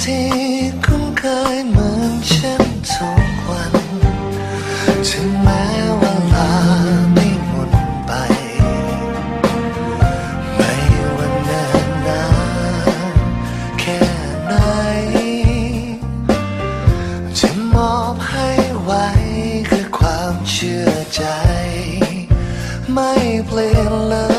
ที่คุ้นเคยเหมือนเช่นทุกวันถึงแม้เวลาไม่หมุนไป ไม่ว่าเนิ่นนานแค่ไหน จะมอบให้ไว้คือความเชื่อใจ ไม่เปลี่ยนเลย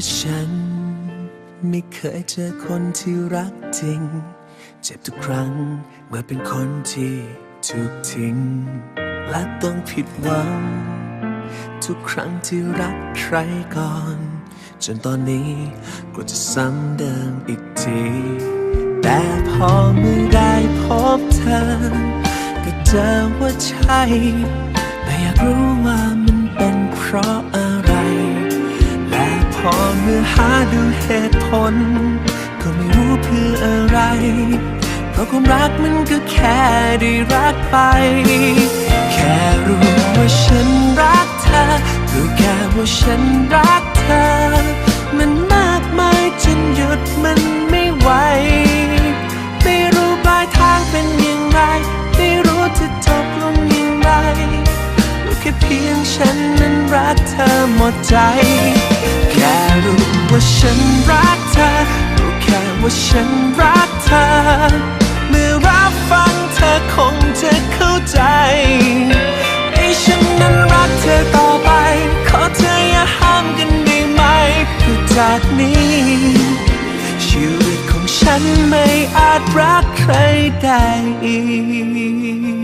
ว่าฉัน ไม่เคยเจอคนที่รักจริง เจ็บทุกครั้งเมื่อเป็นคนที่ถูกทิ้ง และต้องผิดหวัง ทุกครั้งที่รักใครก่อน จนตอนนี้กลัวจะซ้ำเดิมอีกที แต่พอเมื่อได้พบเธอ ก็เจอว่าใช่ แต่อยากรู้ว่ามันเป็นเพราะ ดูเหตุผล ก็ไม่รู้เพื่ออะไร เพราะความรักมันก็แค่ได้รักไป แค่รู้ว่าฉันรักเธอ รู้แค่ว่าฉันรักเธอ มันมากมายจนหยุดมันไม่ไหว ไม่รู้ปลายทางเป็นอย่างไร ไม่รู้จะจบลงอย่างไรรู้แค่เพียงฉันนั้นรักเธอหมดใจ ว่าฉันรักเธอรู้แค่ว่าฉันรักเธอ เมื่อรับฟังเธอคงจะเข้าใจให้ฉันนั้นรักเธอต่อไป ขอเธออย่าห้ามกันได้ไหมเพื่อจากนี้ ชีวิตของฉันไม่อาจรักใครได้อีก